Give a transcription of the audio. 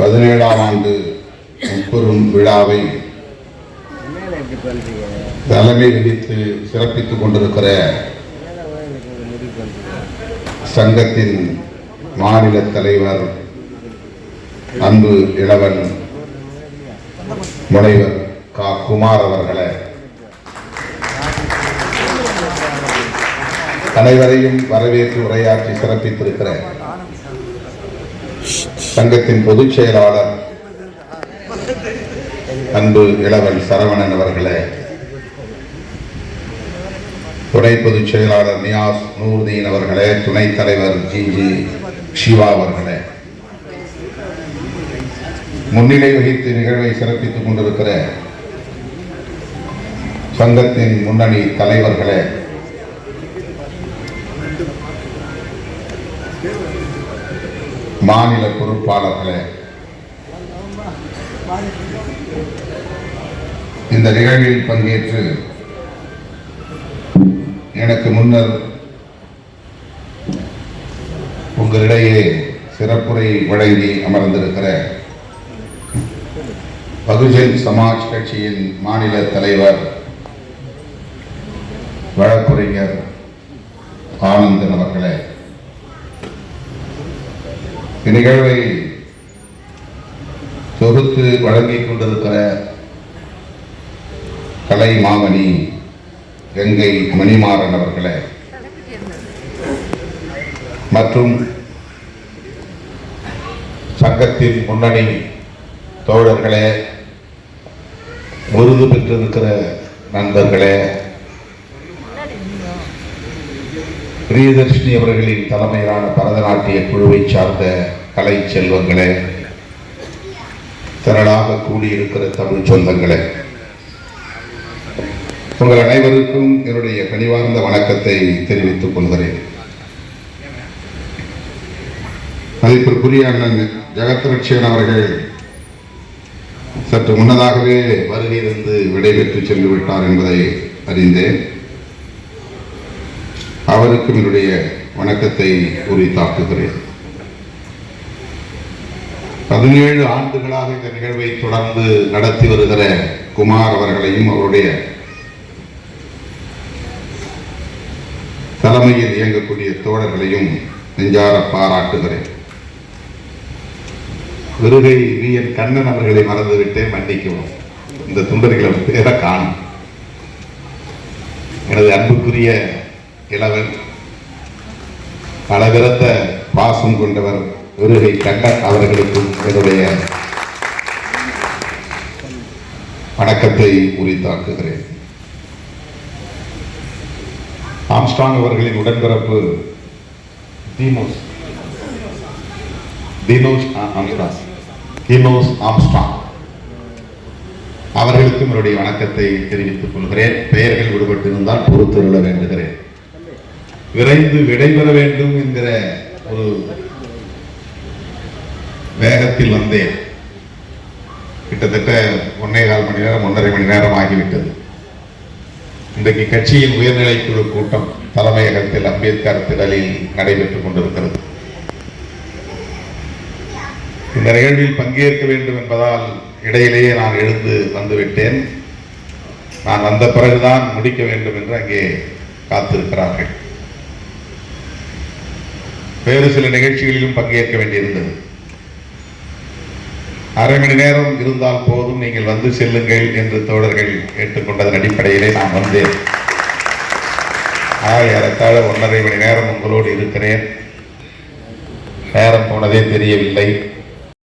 பதினேழாம் ஆண்டு முப்பெரும் விழாவை தலைமை விதித்து சிறப்பித்துக் கொண்டிருக்கிற சங்கத்தின் மாநில தலைவர் அன்பு இளவன் முனைவர் கா. குமார் அவர்களே. அனைவரையும் வரவேற்று உரையாற்றி சிறப்பித்திருக்கிற சங்கத்தின் பொதுச் செயலாளர் அன்பு இளவல் சரவணன் அவர்களே துணை பொதுச் செயலாளர் நியாஸ் நூர்தீன் அவர்களே துணைத் தலைவர் ஜி ஜி சிவா அவர்களே. முன்னிலை வகித்து நிகழ்வை சிறப்பித்துக் கொண்டிருக்கிற சங்கத்தின் முன்னணி தலைவர்களே மாநில பொறுப்பாளர்களே. இந்த நிகழ்வில் பங்கேற்று எனக்கு முன்னர் உங்களிடையே சிறப்புரை வழங்கி அமர்ந்திருக்கிற பகுஜன் சமாஜ் கட்சியின் மாநில தலைவர் வழக்குரைஞர் ஆனந்தன் அவர்களே. இந்நிகழ்வை தொகுத்து வழங்கிக் கொண்டிருக்கிற கலை மாமணி கங்கை மணிமாறன் அவர்களே மற்றும் சங்கத்தின் முன்னணி தோழர்களே விருது பெற்றிருக்கிற நண்பர்களே பிரியதர்ஷினி அவர்களின் தலைமையிலான பரதநாட்டிய குழுவை சார்ந்த கலை செல்வங்களே திரளாக கூடியிருக்கிற தமிழ் சொந்தங்களே உங்கள் அனைவருக்கும் என்னுடைய கனிவார்ந்த வணக்கத்தை தெரிவித்துக் கொள்கிறேன். மதிப்பிற்குரிய அண்ணன் ஜெகத்ரட்சியன் அவர்கள் சற்று முன்னதாகவே வருகையிலிருந்து விடைபெற்று சென்று விட்டார் என்பதை அறிந்தேன். அவருக்கு என்னுடைய வணக்கத்தை உரித்தாக்குகிறேன் பதினேழு ஆண்டுகளாக இந்த நிகழ்வை தொடர்ந்து நடத்தி வருகிற குமார் அவர்களையும் அவருடைய தலைமையில் இயங்கக்கூடிய தோழர்களையும் நெஞ்சார பாராட்டுகிறேன். விருகை வி என் கண்ணன் அவர்களை மறந்துவிட்டே மன்னிக்கவும். இந்த துண்டர்களை பேரை காணும். எனது அன்புக்குரிய இளவன் பலவிரத்த பாசம் கொண்டவர் விருகை கண்ட அவர்களுக்கும் என்னுடைய வணக்கத்தை உரித்தாக்குகிறேன். ஆம்ஸ்டாங் அவர்களின் உடன்பிறப்பு தீமோஸ். Keenos Armstrong Armstrong. Keenos Armstrong அவர்களுக்கும் என்னுடைய வணக்கத்தை தெரிவித்துக் கொள்கிறேன். பெயர்கள் விடுபட்டிருந்தால் பொறுத்துள்ள வேண்டுகிறேன். விரைந்து விடைபெற வேண்டும் என்கிற ஒரு வேகத்தில் வந்தேன். கிட்டத்தட்ட ஒன்னே கால் மணி நேரம் ஒன்றரை மணி நேரம் ஆகிவிட்டது. இன்றைக்கு கட்சியின் உயர்நிலைக்குழு கூட்டம் தலைமையகத்தில் அம்பேத்கர் திடலில் நடைபெற்றுக் கொண்டிருக்கிறது. இந்த நிகழ்வில் பங்கேற்க வேண்டும் என்பதால் இடையிலேயே நான் எழுந்து வந்துவிட்டேன். நான் வந்த பிறகுதான் முடிக்க வேண்டும் என்று அங்கே காத்திருக்கிறார்கள். வேறு சில நிகழ்ச்சிகளிலும் பங்கேற்க வேண்டியிருந்தது. அரை மணி நேரம் இருந்தால் போதும் நீங்கள் வந்து செல்லுங்கள் என்று தோழர்கள் கேட்டுக்கொண்டதன் அடிப்படையிலே நான் வந்தேன். ஆக ஏறத்தாழ ஒன்றரை மணி நேரம் உங்களோடு இருக்கிறேன். நேரம் போனதே தெரியவில்லை.